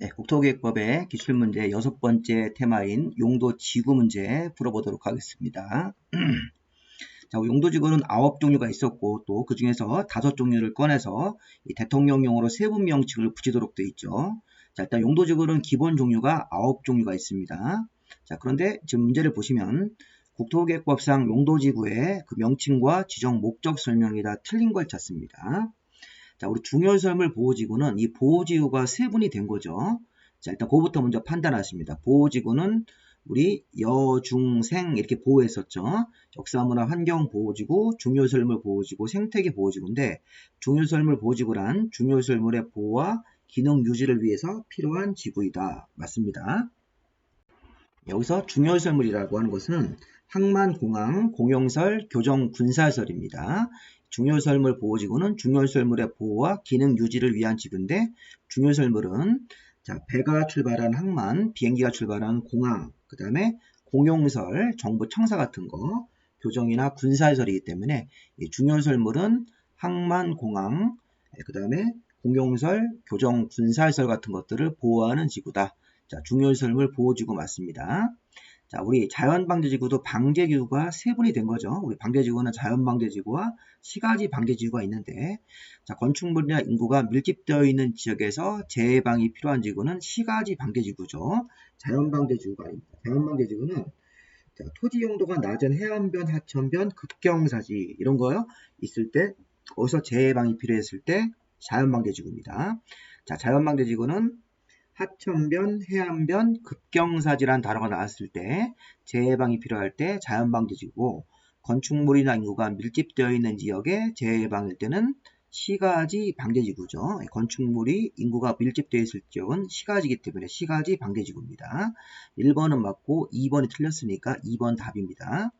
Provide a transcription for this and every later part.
네, 국토계획법의 기출문제 여섯 번째 테마인 용도 지구 문제 풀어보도록 하겠습니다. 자, 용도 지구는 아홉 종류가 있었고 또 그 중에서 다섯 종류를 꺼내서 대통령용으로 세분 명칭을 붙이도록 되어 있죠. 자, 일단 용도 지구는 기본 종류가 아홉 종류가 있습니다. 자, 그런데 지금 문제를 보시면 국토계획법상 용도 지구의 그 명칭과 지정 목적 설명이 다 틀린 걸 찾습니다. 자, 우리 중요설물 보호지구는 이 보호지구가 세분이 된 거죠. 자, 일단 그거부터 먼저 판단하십니다. 보호지구는 우리 여중생 이렇게 보호했었죠. 역사문화 환경 보호지구, 중요설물 보호지구, 생태계 보호지구인데 중요설물 보호지구란 중요설물의 보호와 기능 유지를 위해서 필요한 지구이다. 맞습니다. 여기서 중요설물이라고 하는 것은 항만, 공항, 공용설, 교정, 군사설입니다. 중요설물 보호지구는 중요설물의 보호와 기능 유지를 위한 지구인데 중요설물은 자, 배가 출발한 항만, 비행기가 출발한 공항, 그 다음에 공용설, 정부 청사 같은 거, 교정이나 군사설이기 때문에 중요설물은 항만, 공항, 그 다음에 공용설, 교정, 군사설 같은 것들을 보호하는 지구다. 자, 중요설물 보호지구 맞습니다. 자, 우리 자연방제지구도 방제지구가 세분이 된 거죠. 우리 방제지구는 자연방제지구와 시가지 방제지구가 있는데, 자, 건축물이나 인구가 밀집되어 있는 지역에서 재해방이 필요한 지구는 시가지 방제지구죠. 자연방제지구가 아닙니다. 자연방제지구는 자, 토지 용도가 낮은 해안변, 하천변, 급경사지 이런 거요 있을 때 거기서 재해방이 필요했을 때 자연방제지구입니다. 자, 자연방제지구는 하천변, 해안변, 급경사지란 단어가 나왔을 때 재해방이 필요할 때 자연방지지고 건축물이나 인구가 밀집되어 있는 지역에 재해방일 때는 시가지 방제지구죠. 건축물이 인구가 밀집되어 있을 지역은 시가지기 때문에 시가지 방제지구입니다. 1번은 맞고 2번이 틀렸으니까 2번 답입니다.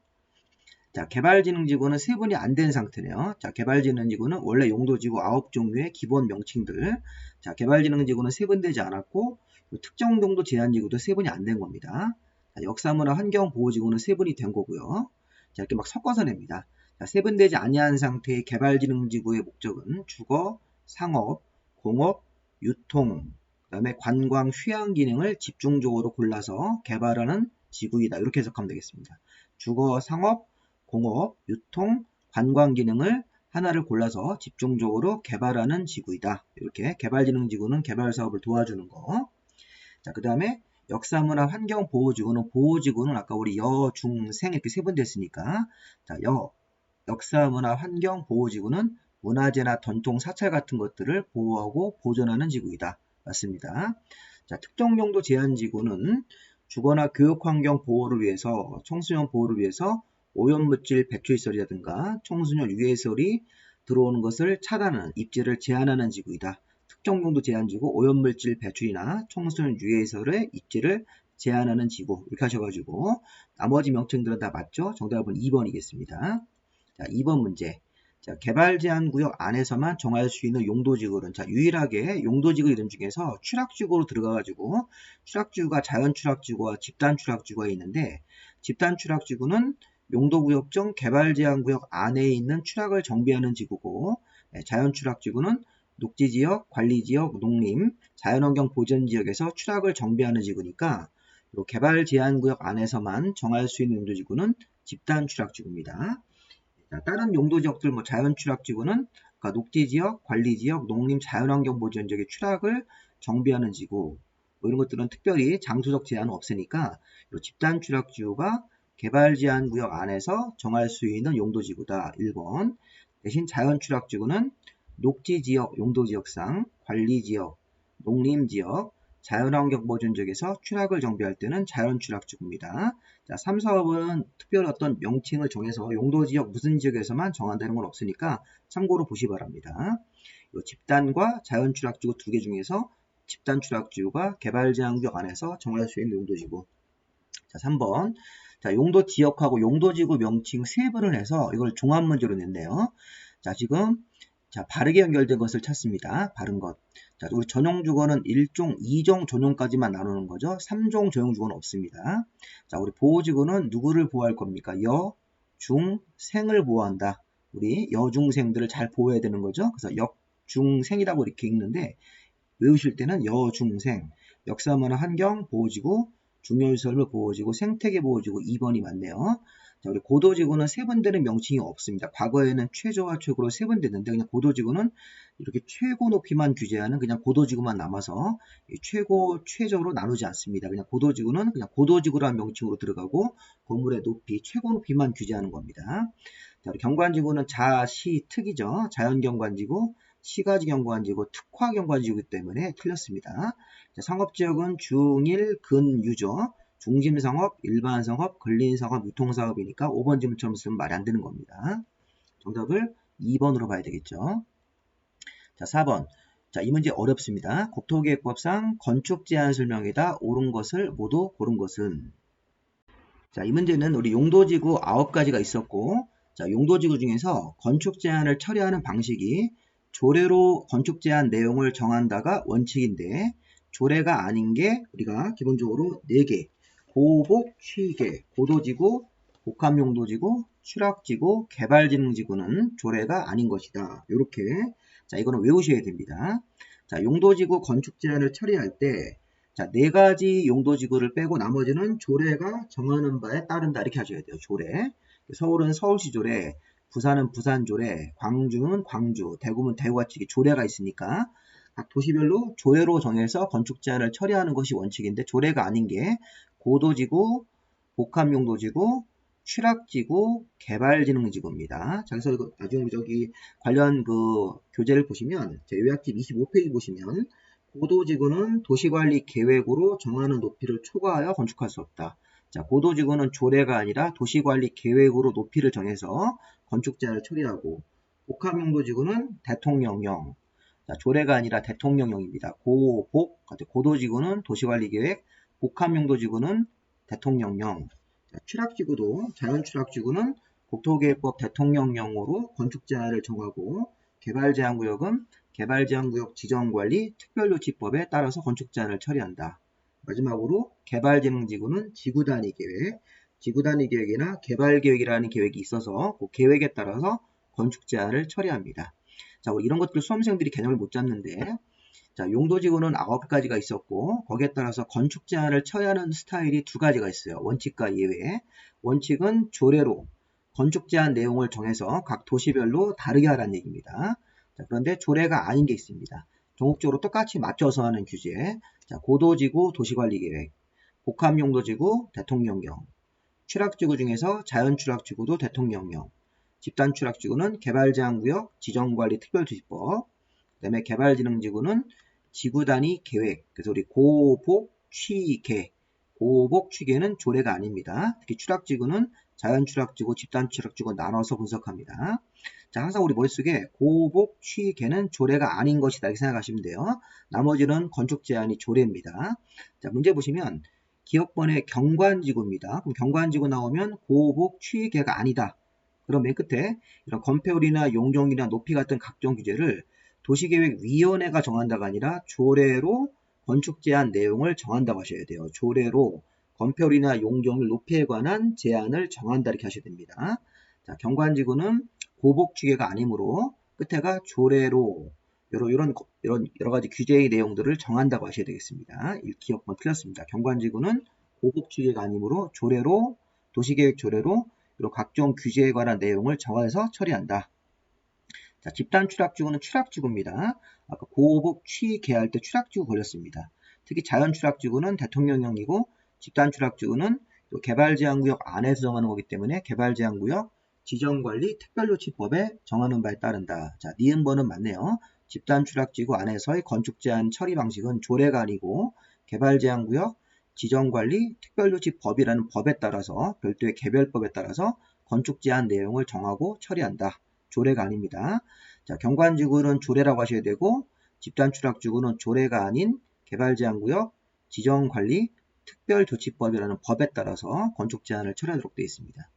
자, 개발지능지구는 세분이 안 된 상태네요. 자, 개발지능지구는 원래 용도지구 9종류의 기본 명칭들. 자, 개발지능지구는 세분되지 않았고 특정 용도 제한지구도 세분이 안 된 겁니다. 자, 역사문화 환경보호지구는 세분이 된 거고요. 자, 이렇게 막 섞어서 냅니다. 자, 세분되지 아니한 상태의 개발지능지구의 목적은 주거, 상업, 공업, 유통, 그 다음에 관광, 휴양 기능을 집중적으로 골라서 개발하는 지구이다. 이렇게 해석하면 되겠습니다. 주거, 상업, 공업, 유통, 관광 기능을 하나를 골라서 집중적으로 개발하는 지구이다. 이렇게 개발지능지구는 개발 사업을 도와주는 거. 자, 그 다음에 역사문화 환경보호지구는 보호지구는 아까 우리 여, 중, 생 이렇게 세번 됐으니까 자, 여, 역사문화 환경보호지구는 문화재나 전통 사찰 같은 것들을 보호하고 보존하는 지구이다. 맞습니다. 자, 특정 용도 제한 지구는 주거나 교육 환경 보호를 위해서 청소년 보호를 위해서 오염물질 배출설이라든가 청소년 유해설이 들어오는 것을 차단하는 입지를 제한하는 지구이다. 특정 용도 제한지구 오염물질 배출이나 청소년 유해설의 입지를 제한하는 지구 이렇게 하셔가지고 나머지 명칭들은 다 맞죠? 정답은 2번이겠습니다. 자, 2번 문제. 자, 개발 제한 구역 안에서만 정할 수 있는 용도 지구는 자, 유일하게 용도 지구 이름 중에서 추락 지구로 들어가 가지고 추락 지구가 자연 추락 지구와 집단 추락 지구가 있는데 집단 추락 지구는 용도구역정 개발제한구역 안에 있는 추락을 정비하는 지구고 네, 자연추락지구는 녹지지역, 관리지역, 농림, 자연환경 보전지역에서 추락을 정비하는 지구니까 개발 제한 구역 안에서만 정할 수 있는 용도 지구는 집단 추락 지구입니다. 다른 용도 지역들 뭐 자연 추락 지구는 그러니까 녹지 지역, 관리 지역, 농림, 자연환경 보전 지역의 추락을 정비하는 지구 뭐 이런 것들은 특별히 장소적 제한은 없으니까 집단 추락 지구가 개발 제한 구역 안에서 정할 수 있는 용도 지구다. 1번. 대신 자연 추락 지구는 녹지 지역 용도 지역상 관리 지역, 농림 지역, 자연환경 보존 지역에서 추락을 정비할 때는 자연 추락 지구입니다. 자, 3, 4번은 특별 어떤 명칭을 정해서 용도 지역 무슨 지역에서만 정한다는 건 없으니까 참고로 보시 바랍니다. 집단과 자연 추락 지구 두 개 중에서 집단 추락 지구가 개발 제한 구역 안에서 정할 수 있는 용도 지구. 자, 3번. 자, 용도 지역하고 용도 지구 명칭 세분을 해서 이걸 종합 문제로 냈네요. 자, 지금 자, 바르게 연결된 것을 찾습니다. 바른 것. 자, 우리 전용 주거는 1종, 2종 전용까지만 나누는 거죠. 3종 전용 주거는 없습니다. 자, 우리 보호 지구는 누구를 보호할 겁니까? 여, 중, 생을 보호한다. 우리 여중생들을 잘 보호해야 되는 거죠. 그래서 역, 중, 생이라고 이렇게 읽는데 외우실 때는 여중생. 역사문화 환경 보호지구, 중요시설물 보호지구, 생태계 보호지구 2번이 맞네요. 자, 우리 고도지구는 세분되는 명칭이 없습니다. 과거에는 최저와 최고로 세분됐는데 그냥 고도지구는 이렇게 최고 높이만 규제하는 그냥 고도지구만 남아서 최고, 최저로 나누지 않습니다. 그냥 고도지구는 그냥 고도지구라는 명칭으로 들어가고 건물의 높이, 최고 높이만 규제하는 겁니다. 자, 우리 경관지구는 자, 시, 특이죠. 자연경관지구, 시가지 경관지구, 특화 경관지구이기 때문에 틀렸습니다. 자, 상업지역은 중일, 근, 유죠. 중심상업, 일반상업, 근린상업, 유통사업이니까 5번 질문처럼 쓰면 말이 안 되는 겁니다. 정답을 2번으로 봐야 되겠죠. 자, 4번. 자, 이 문제 어렵습니다. 국토계획법상 건축 제한 설명에다 옳은 것을 모두 고른 것은 자, 이 문제는 우리 용도지구 9가지가 있었고 자, 용도지구 중에서 건축 제한을 처리하는 방식이 조례로 건축 제한 내용을 정한다가 원칙인데 조례가 아닌 게 우리가 기본적으로 4개 고복 취계, 고도지구, 복합용도지구, 추락지구, 개발지능지구는 조례가 아닌 것이다. 이렇게 자 이거는 외우셔야 됩니다. 자 용도지구 건축 제한을 처리할 때 자, 네 가지 용도지구를 빼고 나머지는 조례가 정하는 바에 따른다. 이렇게 하셔야 돼요. 조례. 서울은 서울시 조례, 부산은 부산 조례, 광주는 광주, 대구는 대구같이 조례가 있으니까 각 도시별로 조례로 정해서 건축 제한을 처리하는 것이 원칙인데 조례가 아닌 게 고도지구, 복합용도지구, 취락지구, 개발지능지구입니다. 자, 그래서 나중에 저기 관련 그 교재를 보시면 제 요약집 25페이지 보시면 고도지구는 도시관리 계획으로 정하는 높이를 초과하여 건축할 수 없다. 자, 고도지구는 조례가 아니라 도시관리 계획으로 높이를 정해서 건축 제한을 처리하고 복합용도지구는 대통령령, 자, 조례가 아니라 대통령령입니다. 고복, 고도지구는 도시관리계획, 복합용도지구는 대통령령, 자, 추락지구도 자연추락지구는 국토계획법 대통령령으로 건축제한을 정하고 개발제한구역은 개발제한구역 지정관리 특별조치법에 따라서 건축제한을 처리한다. 마지막으로 개발지능지구는 지구단위 계획, 지구 단위 계획이나 개발 계획이라는 계획이 있어서 그 계획에 따라서 건축 제한을 처리합니다. 자, 이런 것들 수험생들이 개념을 못 잡는데 자, 용도지구는 9가지가 있었고 거기에 따라서 건축 제한을 처리하는 스타일이 두 가지가 있어요. 원칙과 예외. 원칙은 조례로 건축 제한 내용을 정해서 각 도시별로 다르게 하라는 얘기입니다. 자, 그런데 조례가 아닌 게 있습니다. 전국적으로 똑같이 맞춰서 하는 규제. 자, 고도지구 도시관리계획, 복합용도지구 대통령령, 추락지구 중에서 자연추락지구도 대통령령, 집단추락지구는 개발제한구역 지정관리특별조치법, 그 다음에 개발지능지구는 지구 단위 계획. 그래서 우리 고복 취계. 고복 취계는 조례가 아닙니다. 특히 추락지구는 자연 추락지구, 집단 추락지구 나눠서 분석합니다. 자, 항상 우리 머릿속에 고복 취계는 조례가 아닌 것이다 이렇게 생각하시면 돼요. 나머지는 건축 제한이 조례입니다. 자, 문제 보시면 기업번의 경관지구입니다. 그럼 경관지구 나오면 고복 취계가 아니다. 그럼 맨 끝에 이런 건폐율이나 용적이나 높이 같은 각종 규제를 도시계획위원회가 정한다가 아니라 조례로 건축 제한 내용을 정한다고 하셔야 돼요. 조례로 건폐율이나 용적률 높이에 관한 제한을 정한다 이렇게 하셔야 됩니다. 자, 경관지구는 고복추계가 아니므로 끝에가 조례로 이런, 이런, 이런 여러 가지 규제의 내용들을 정한다고 하셔야 되겠습니다. 기억번 틀렸습니다. 경관지구는 고복추계가 아니므로 조례로 도시계획 조례로 이런 각종 규제에 관한 내용을 정해서 처리한다. 자, 집단 추락지구는 추락지구입니다. 아까 고복 취계할 때 추락지구 걸렸습니다. 특히 자연 추락지구는 대통령령이고 집단 추락지구는 개발제한구역 안에서 정하는 거기 때문에 개발제한구역 지정관리 특별조치법에 정하는 바에 따른다. 자, 니은번은 맞네요. 집단 추락지구 안에서의 건축 제한 처리 방식은 조례가 아니고 개발 제한 구역 지정 관리 특별조치 법이라는 법에 따라서 별도의 개별법에 따라서 건축 제한 내용을 정하고 처리한다. 조례가 아닙니다. 자, 경관지구는 조례라고 하셔야 되고 집단 추락지구는 조례가 아닌 개발 제한 구역 지정 관리 특별조치법이라는 법에 따라서 건축 제한을 처리하도록 되어 있습니다.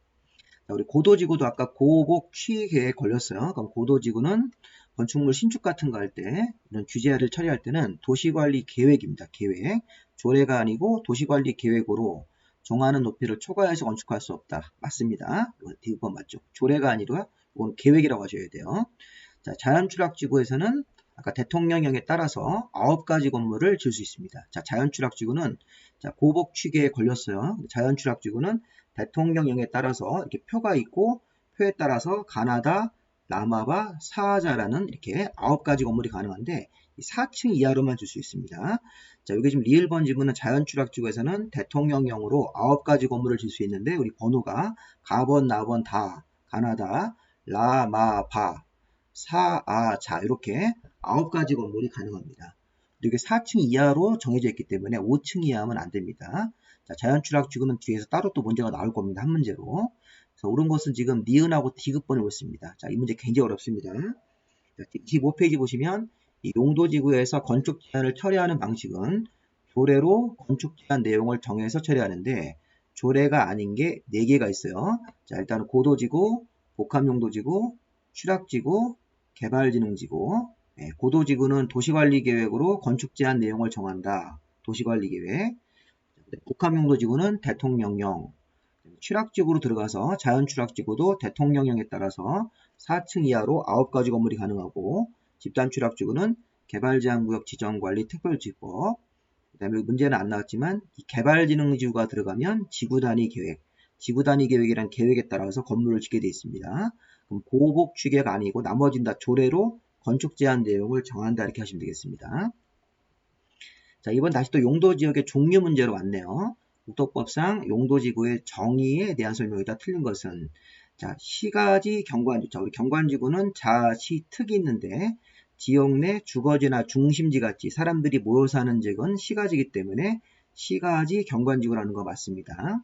자, 우리 고도지구도 아까 고복 취계에 걸렸어요. 그럼 고도지구는 건축물 신축 같은 거 할 때 이런 규제를 처리할 때는 도시관리 계획입니다. 계획. 조례가 아니고 도시관리 계획으로 정하는 높이를 초과해서 건축할 수 없다. 맞습니다. 이번 맞죠? 조례가 아니라 이건 계획이라고 하셔야 돼요. 자, 자연추락지구에서는 아까 대통령령에 따라서 9가지 건물을 지을 수 있습니다. 자, 자연추락지구는 자, 고복 취계에 걸렸어요. 자연추락지구는 대통령령에 따라서 이렇게 표가 있고 표에 따라서 가나다, 라마바, 사하자라는 이렇게 9가지 건물이 가능한데 4층 이하로만 줄 수 있습니다. 자, 여기 지금 리을 번 지구는 자연추락지구에서는 대통령령으로 9가지 건물을 질 수 있는데 우리 번호가 가번, 나번, 다, 가나다, 라, 마, 바, 사, 아, 자 이렇게 9가지 건물이 가능합니다. 이게 4층 이하로 정해져 있기 때문에 5층 이하면 안 됩니다. 자, 자연추락지구는 뒤에서 따로 또 문제가 나올 겁니다. 한 문제로. 그래서 옳은 것은 지금 니은하고 디귿번을 옳습니다. 자, 이 문제 굉장히 어렵습니다. 자, 25페이지 보시면 이 용도지구에서 건축 제한을 처리하는 방식은 조례로 건축 제한 내용을 정해서 처리하는데 조례가 아닌 게 4개가 있어요. 자, 일단은 고도지구, 복합용도지구, 추락지구, 개발진흥지구, 네, 고도지구는 도시관리계획으로 건축 제한 내용을 정한다. 도시관리계획. 복합용도지구는 대통령령. 추락지구로 들어가서 자연 추락지구도 대통령령에 따라서 4층 이하로 9가지 건물이 가능하고 집단 추락지구는 개발제한구역 지정관리 특별지법 그 다음에 문제는 안 나왔지만 개발진흥지구가 들어가면 지구단위 계획 지구단위 계획이란 계획에 따라서 건물을 짓게 되어 있습니다. 그럼 고복 취계가 아니고 나머지는 다 조례로 건축 제한 내용을 정한다 이렇게 하시면 되겠습니다. 자 이번 다시 또 용도 지역의 종류 문제로 왔네요. 국토법상 용도지구의 정의에 대한 설명이 다 틀린 것은 자 시가지 경관지 자 우리 경관지구는 자시 특이 있는데 지역 내 주거지나 중심지 같이 사람들이 모여 사는 지역은 시가지기 때문에 시가지 경관지구라는 거 맞습니다.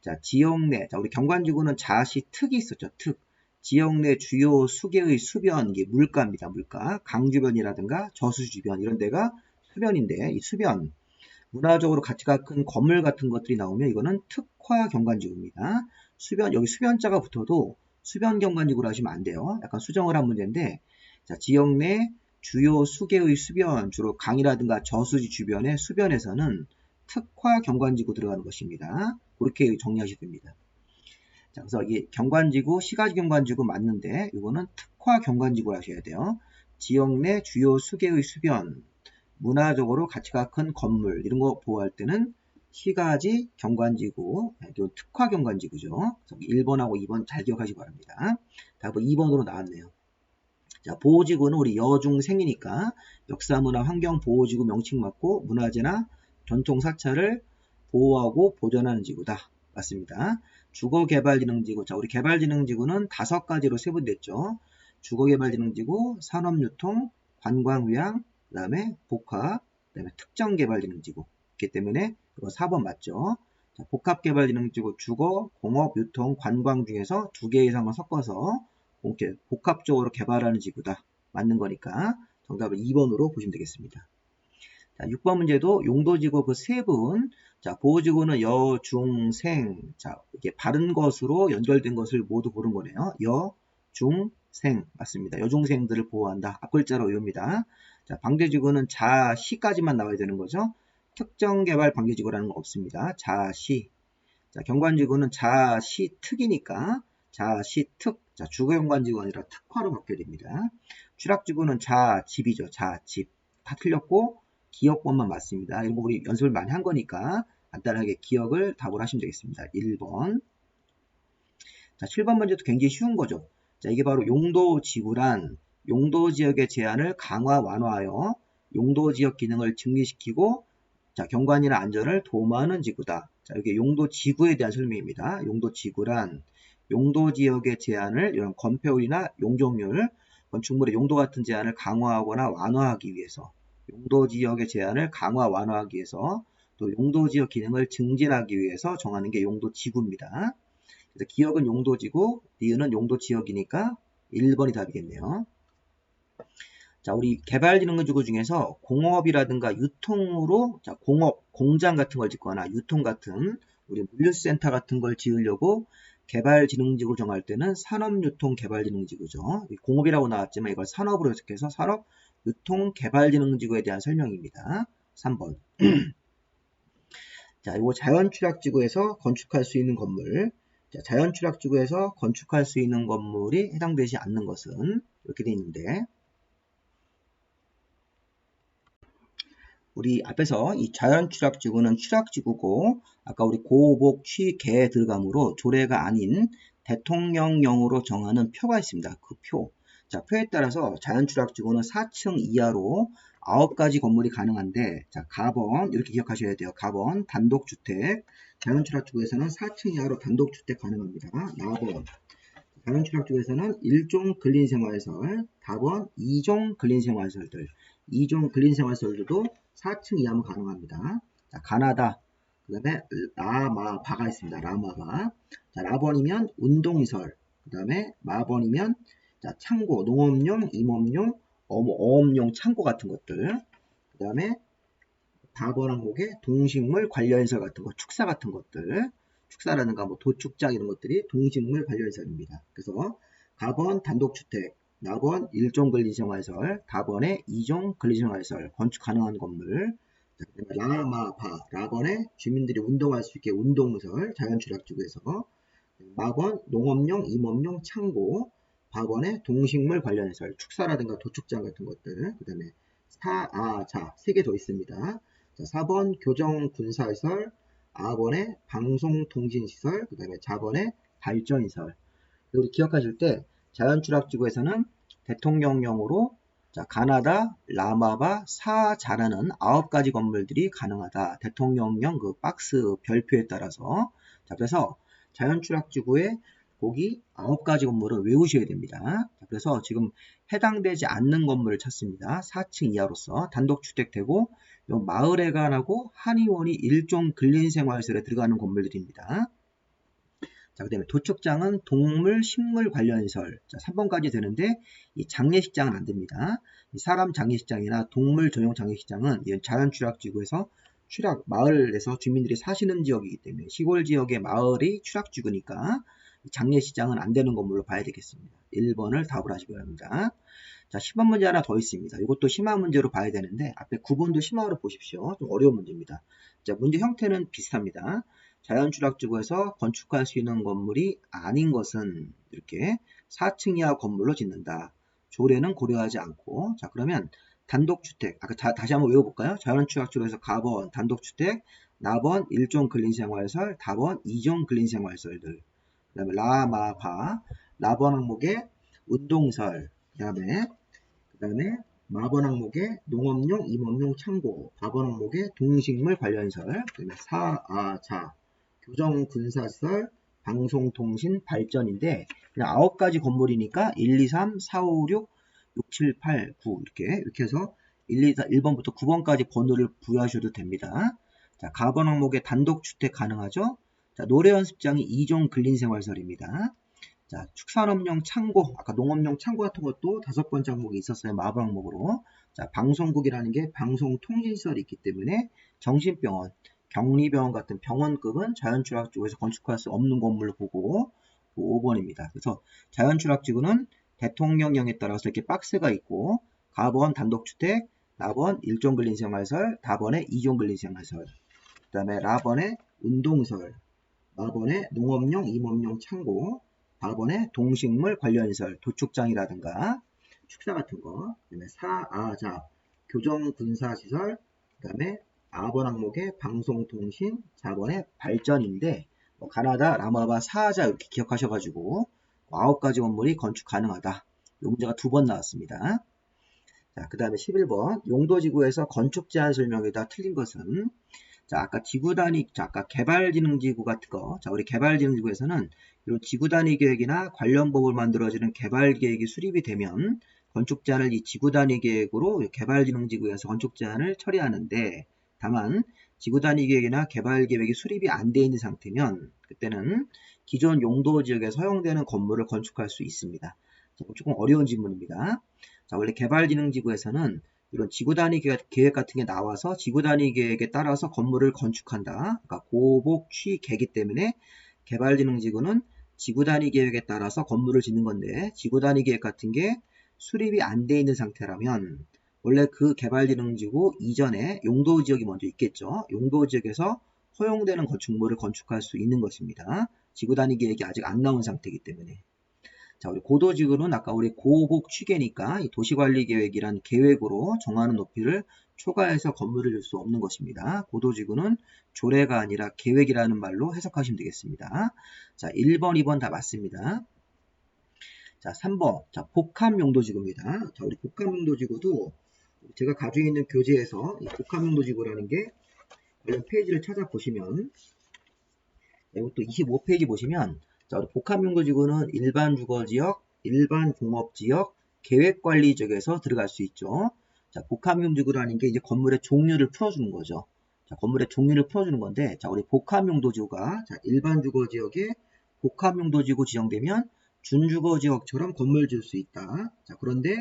자 지역 내 자 우리 경관지구는 자시 특이 있었죠 특 지역 내 주요 수계의 수변, 이게 물가입니다. 물가. 강주변이라든가 저수주변 이런 데가 수변인데 이 수변 문화적으로 가치가 큰 건물 같은 것들이 나오면 이거는 특화 경관지구입니다. 수변 여기 수변자가 붙어도 수변 경관지구로 하시면 안 돼요. 약간 수정을 한 문제인데 자, 지역 내 주요 수계의 수변 주로 강이라든가 저수지 주변의 수변에서는 특화 경관지구 들어가는 것입니다. 그렇게 정리하셔야 됩니다. 자, 그래서 이게 경관지구, 시가지 경관지구 맞는데 이거는 특화 경관지구 하셔야 돼요. 지역 내 주요 수계의 수변, 문화적으로 가치가 큰 건물 이런 거 보호할 때는 시가지 경관지구, 이건 특화 경관지구죠. 1번하고 2번 잘 기억하시기 바랍니다. 다음은 2번으로 나왔네요. 자, 보호지구는 우리 여중생이니까 역사문화 환경보호지구 명칭 맞고 문화재나 전통사찰을 보호하고 보존하는 지구다. 맞습니다. 주거개발진흥지구. 자, 우리 개발진흥지구는 다섯 가지로 세분됐죠. 주거개발진흥지구, 산업유통, 관광휴양, 그 다음에 복합, 그 다음에 특정개발진흥지구. 있기 때문에 이거 4번 맞죠. 자, 복합개발진흥지구 주거, 공업, 유통, 관광 중에서 두 개 이상을 섞어서 이렇게 복합적으로 개발하는 지구다. 맞는 거니까 정답을 2번으로 보시면 되겠습니다. 자, 6번 문제도 용도지구 그 세 분, 자, 보호지구는 여, 중, 생. 자, 이게 바른 것으로 연결된 것을 모두 고른 거네요. 여, 중, 생. 맞습니다. 여중생들을 보호한다. 앞글자로 외웁니다. 자, 방대지구는 자, 시까지만 나와야 되는 거죠. 특정개발 방대지구라는 거 없습니다. 자, 시. 자, 경관지구는 자, 시, 특이니까 자, 시, 특. 자, 주거경관지구 아니라 특화로 바뀌어야 됩니다. 추락지구는 자, 집이죠. 자, 집. 다 틀렸고, 기억번만 맞습니다. 이거 우리 연습을 많이 한 거니까 간단하게 기억을 답을 하시면 되겠습니다. 1번. 자, 7번 문제도 굉장히 쉬운 거죠. 자, 이게 바로 용도 지구란 용도 지역의 제한을 강화 완화하여 용도 지역 기능을 증리시키고 자, 경관이나 안전을 도모하는 지구다. 자, 이게 용도 지구에 대한 설명입니다. 용도 지구란 용도 지역의 제한을 이런 건폐율이나 용적률, 건축물의 용도 같은 제한을 강화하거나 완화하기 위해서 용도 지역의 제한을 강화 완화하기 위해서 또 용도 지역 기능을 증진하기 위해서 정하는 게 용도 지구입니다. 그래서 기역은 용도 지구, 니은은 용도 지역이니까 1번이 답이겠네요. 자, 우리 개발진흥지구 중에서 공업이라든가 유통으로 자, 공업, 공장 같은 걸 짓거나 유통 같은 우리 물류센터 같은 걸 지으려고 개발진흥지구 정할 때는 산업유통개발진흥지구죠. 공업이라고 나왔지만 이걸 산업으로 해석해서 산업 유통개발진흥지구에 대한 설명입니다. 3번. 자, 이거 자연취락지구에서 건축할 수 있는 건물. 자, 자연취락지구에서 건축할 수 있는 건물이 해당되지 않는 것은 이렇게 되어 있는데 우리 앞에서 이 자연 추락 지구는 추락 지구고 아까 우리 고복 취개 들어감으로 조례가 아닌 대통령령으로 정하는 표가 있습니다. 그 표. 자, 표에 따라서 자연 추락 지구는 4층 이하로 9가지 건물이 가능한데 자, 가번 이렇게 기억하셔야 돼요. 가번 단독 주택 자연 추락지구에서는 4층 이하로 단독주택 가능합니다. 나번 자연 추락지구에서는 1종 근린생활시설, 다번 2종 근린생활시설들 2종 근린생활시설들도 4층 이하면 가능합니다. 자, 가나다 그 다음에 라마바가 있습니다. 라마바 자, 라번이면 운동시설 그 다음에 마번이면 자, 창고, 농업용, 임업용, 어업용 창고 같은 것들 그 다음에 다번 항목에 동식물 관련시설 같은 거, 축사 같은 것들. 축사라든가 뭐 도축장 이런 것들이 동식물 관련시설입니다. 그래서 가번 단독주택, 나번 1종 근린생활시설, 다번에 2종 근린생활시설 건축 가능한 건물. 라마바, 라번에 주민들이 운동할 수 있게 운동시설, 자연추락지구에서. 마번 농업용, 임업용 창고, 박원의 동식물 관련 해설, 축사라든가 도축장 같은 것들, 그 다음에 사, 아, 자, 세 개 더 있습니다. 자, 4번 교정 군사시설, 아번의 방송 통신시설, 그 다음에 4번의 발전시설. 우리 기억하실 때 자연추락지구에서는 대통령령으로 자, 가나다, 라마바, 사자라는 9가지 건물들이 가능하다. 대통령령 그 박스 별표에 따라서. 자, 그래서 자연추락지구에 거기 아홉 가지 건물을 외우셔야 됩니다. 그래서 지금 해당되지 않는 건물을 찾습니다. 4층 이하로서 단독주택 되고 마을에 관하고 한의원이 일종 근린생활시설에 들어가는 건물들입니다. 자, 그 다음에 도축장은 동물, 식물 관련 시설. 자, 3번까지 되는데, 이 장례식장은 안 됩니다. 사람 장례식장이나 동물 전용 장례식장은 자연 추락지구에서 추락, 마을에서 주민들이 사시는 지역이기 때문에 시골 지역의 마을이 추락지구니까 장례시장은 안 되는 건물로 봐야 되겠습니다. 1번을 답을 하시기 바랍니다. 자, 10번 문제 하나 더 있습니다. 이것도 심화 문제로 봐야 되는데 앞에 9번도 심화로 보십시오. 좀 어려운 문제입니다. 자, 문제 형태는 비슷합니다. 자연추락지구에서 건축할 수 있는 건물이 아닌 것은 이렇게 4층 이하 건물로 짓는다. 조례는 고려하지 않고 자 그러면 단독주택 아까 자, 다시 한번 외워볼까요? 자연추락지구에서 가번 단독주택 나번 1종 근린생활설 다번 2종 근린생활설들 그 다음에 라마파, 라번 항목에 운동설, 그 다음에 그 다음에 마번 항목에 농업용, 임업용 창고, 바번 항목에 동식물 관련설, 그 다음에 사 아 자, 교정 군사설, 방송통신 발전인데 그냥 아홉 가지 건물이니까 1, 2, 3, 4, 5, 6, 6, 7, 8, 9 이렇게 이렇게 해서 1, 2, 4, 1번부터 9번까지 번호를 부여하셔도 됩니다. 자, 가번 항목에 단독주택 가능하죠? 자, 노래 연습장이 2종 근린생활설입니다. 자, 축산업용 창고, 아까 농업용 창고 같은 것도 다섯 번째 항목이 있었어요. 마블 항목으로. 자, 방송국이라는 게 방송통신시설이 있기 때문에 정신병원, 격리병원 같은 병원급은 자연추락 지구에서 건축할 수 없는 건물로 보고 5번입니다. 그래서 자연추락 지구는 대통령령에 따라서 이렇게 박스가 있고 가번 단독주택, 나번 일종 근린생활설, 다번에 이종 근린생활설, 그 다음에 라번에 운동설, 마번의 농업용, 임업용 창고, 바번의 동식물 관련시설, 도축장이라든가 축사 같은 거, 그다음에 사아자, 교정군사시설, 그 다음에 아번 항목의 방송통신, 자번의 발전인데 뭐 가나다, 라마바, 사아자 이렇게 기억하셔가지고 아홉 가지 건물이 건축 가능하다. 이 문제가 두 번 나왔습니다. 자, 그 다음에 11번 용도지구에서 건축 제한 설명에다 틀린 것은 자, 아까 지구 단위, 자, 아까 개발지능지구 같은 거. 자, 우리 개발지능지구에서는 이런 지구 단위 계획이나 관련 법을 만들어지는 개발 계획이 수립이 되면 건축 제한을 이 지구 단위 계획으로 개발지능지구에서 건축 제한을 처리하는데 다만 지구 단위 계획이나 개발 계획이 수립이 안 돼 있는 상태면 그때는 기존 용도 지역에 허용되는 건물을 건축할 수 있습니다. 자, 조금 어려운 질문입니다. 자, 원래 개발지능지구에서는 이런 지구 단위 계획 같은 게 나와서 지구 단위 계획에 따라서 건물을 건축한다. 그러니까 고복 취계기 때문에 개발지능지구는 지구 단위 계획에 따라서 건물을 짓는 건데 지구 단위 계획 같은 게 수립이 안 돼 있는 상태라면 원래 그 개발지능지구 이전에 용도 지역이 먼저 있겠죠. 용도 지역에서 허용되는 건축물을 건축할 수 있는 것입니다. 지구 단위 계획이 아직 안 나온 상태이기 때문에. 자, 우리 고도지구는 아까 우리 고복 취계니까 이 도시관리계획이란 계획으로 정하는 높이를 초과해서 건물을 줄수 없는 것입니다. 고도지구는 조례가 아니라 계획이라는 말로 해석하시면 되겠습니다. 자, 1번, 2번 다 맞습니다. 자, 3번. 자, 복합용도지구입니다. 자, 우리 복합용도지구도 제가 가지고 있는 교재에서 이 복합용도지구라는 게 관련 페이지를 찾아보시면 이것도 25페이지 보시면 자, 우리 복합용도지구는 일반 주거지역, 일반 공업지역, 계획관리 지역에서 들어갈 수 있죠. 자, 복합용도지구라는 게 이제 건물의 종류를 풀어주는 거죠. 자, 건물의 종류를 풀어주는 건데, 자, 우리 복합용도지구가 자, 일반 주거지역에 복합용도지구 지정되면 준주거지역처럼 건물 지을 수 있다. 자, 그런데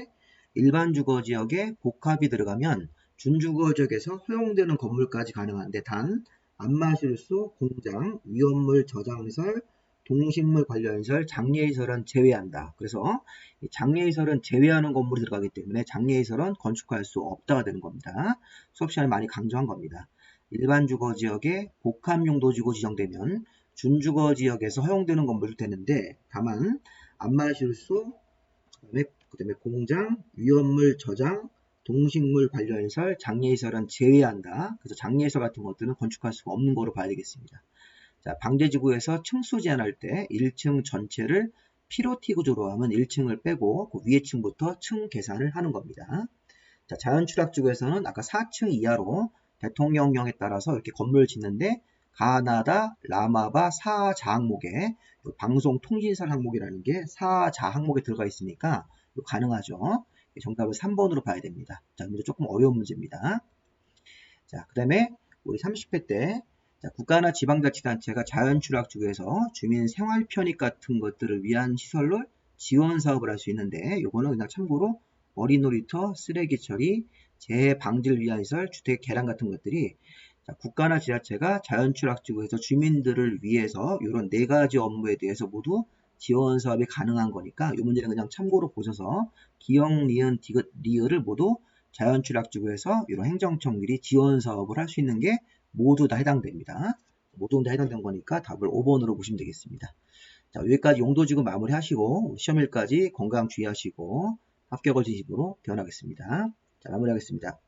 일반 주거지역에 복합이 들어가면 준주거지역에서 허용되는 건물까지 가능한데 단 안마실소, 공장, 위험물 저장설, 동식물 관련설, 장례시설은 제외한다. 그래서 이 장례시설은 제외하는 건물이 들어가기 때문에 장례시설은 건축할 수 없다가 되는 겁니다. 수업 시간에 많이 강조한 겁니다. 일반 주거 지역에 복합 용도 지구 지정되면 준주거 지역에서 허용되는 건물도 되는데 다만 안마실소, 그다음에, 그다음에 공장, 위험물 저장, 동식물 관련시설, 장례시설은 제외한다. 그래서 장례시설 같은 것들은 건축할 수가 없는 거로 봐야 되겠습니다. 자, 방제지구에서 층수 제한할 때 1층 전체를 피로티 구조로 하면 1층을 빼고 그 위에 층부터 층 계산을 하는 겁니다. 자, 자연추락지구에서는 아까 4층 이하로 대통령령에 따라서 이렇게 건물을 짓는데 가나다 라마바 4자 항목에 방송 통신사 항목이라는 게 4자 항목에 들어가 있으니까 가능하죠. 정답을 3번으로 봐야 됩니다. 자, 문제 조금 어려운 문제입니다. 자, 그 다음에 우리 30회 때 자, 국가나 지방자치단체가 자연추락지구에서 주민 생활 편익 같은 것들을 위한 시설로 지원 사업을 할 수 있는데 요거는 그냥 참고로 어린 놀이터, 쓰레기 처리, 재해 방지를 위한 시설, 주택 개량 같은 것들이 자, 국가나 지자체가 자연추락지구에서 주민들을 위해서 이런 네 가지 업무에 대해서 모두 지원 사업이 가능한 거니까 이 문제는 그냥 참고로 보셔서 기역, 니은, 디귿, 리을을 모두 자연추락지구에서 이런 행정청들이 지원 사업을 할 수 있는 게 모두 다 해당됩니다. 모두 다 해당된 거니까 답을 5번으로 보시면 되겠습니다. 자, 여기까지 용도지구 마무리하시고 시험일까지 건강 주의하시고 합격을 지집으로 변하겠습니다. 자, 마무리하겠습니다.